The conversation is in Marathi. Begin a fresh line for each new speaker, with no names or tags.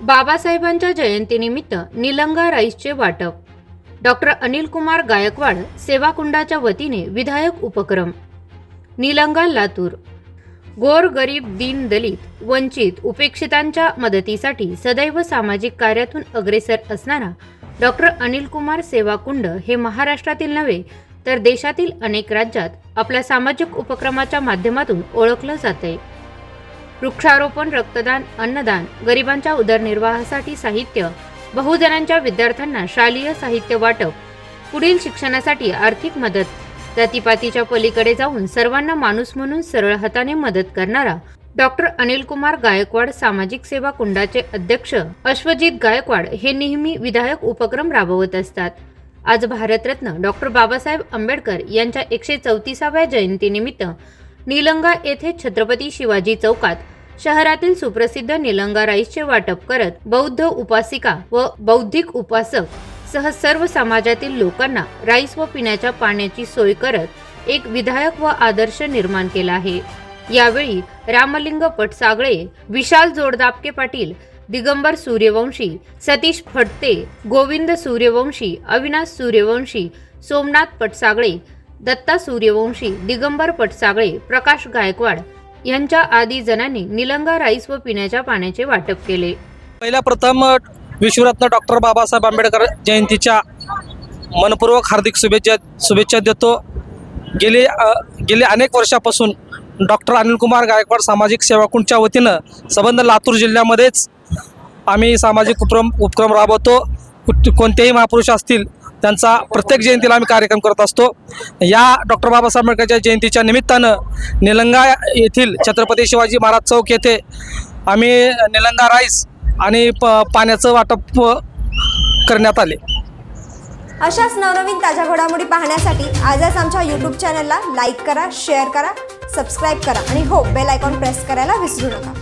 बाबासाहेबांच्या जयंतीनिमित्त निलंगा राईसचे वाटप. डॉक्टर अनिल कुमार गायकवाड सेवाकुंडाच्या वतीने विधायक उपक्रम. निलंगा लातूर. गोर गरीब दीन दलित वंचित उपेक्षितांच्या मदतीसाठी सदैव सामाजिक कार्यातून अग्रेसर असणारा डॉक्टर अनिल कुमार हे महाराष्ट्रातील नव्हे तर देशातील अनेक राज्यात आपल्या सामाजिक उपक्रमाच्या माध्यमातून ओळखलं जाते वृक्षारोपण रक्तदान अन्नदान गरिबांच्या उदरनिर्वाहासाठी साहित्य बहुजनांच्या विद्यार्थ्यांना शालेय साहित्य वाटप पुढील शिक्षणासाठी आर्थिक मदत जातीपातीच्या पलीकडे जाऊन सर्वांना माणूस म्हणून सरळ हाताने मदत करणारा डॉक्टर अनिल कुमार गायकवाड सामाजिक सेवा कुंडाचे अध्यक्ष अश्वजित गायकवाड हे नेहमी विधायक उपक्रम राबवत असतात. आज भारतरत्न डॉक्टर बाबासाहेब आंबेडकर यांच्या एकशे चौतीसाव्या जयंतीनिमित्त निलंगा येथे छत्रपती शिवाजी चौकात शहरातील सुप्रसिद्ध निलंगा राईसचे वाटप करत बौद्ध उपासिका व बौद्धिक उपासक सह सर्व समाजातील लोकांना राईस व पिण्याच्या पाण्याची सोय करत एक विधायक व आदर्श निर्माण केला आहे. यावेळी रामलिंग पटसागळे विशाल जोडदापके पाटील दिगंबर सूर्यवंशी सतीश फडते गोविंद सूर्यवंशी अविनाश सूर्यवंशी सोमनाथ पटसागळे दत्ता सूर्यवंशी दिगंबर पटसागळे प्रकाश गायकवाड यांच्या आदी जणांनी निलंगा राईस व पिण्याच्या पाण्याचे वाटप केले.
पहिल्या प्रथम विश्वरत्न डॉक्टर बाबासाहेब आंबेडकर जयंतीच्या मनपूर्वक हार्दिक शुभेच्छा शुभेच्छा देतो. गेले गेले अनेक वर्षापासून डॉक्टर अनिल कुमार गायकवाड सामाजिक सेवाकुंडच्या वतीनं संबंध लातूर जिल्ह्यामध्येच आम्ही सामाजिक उपक्रम उपक्रम राबवतो. कुठ- कोणतेही महापुरुष असतील त्यांचा प्रत्येक जयंतीला आम्ही कार्यक्रम करत असतो. या डॉक्टर बाबासाहेब आंबेडकरच्या जयंतीच्या निमित्तानं निलंगा येथील छत्रपती शिवाजी महाराज चौक येथे आम्ही निलंगा राईस आणि प पाण्याचं वाटप करण्यात आले.
अशाच नवनवीन ताज्या घडामोडी पाहण्यासाठी आजच आमच्या यूट्यूब चॅनलला लाईक करा शेअर करा सबस्क्राईब करा आणि हो बेल आयकॉन प्रेस करायला विसरू नका.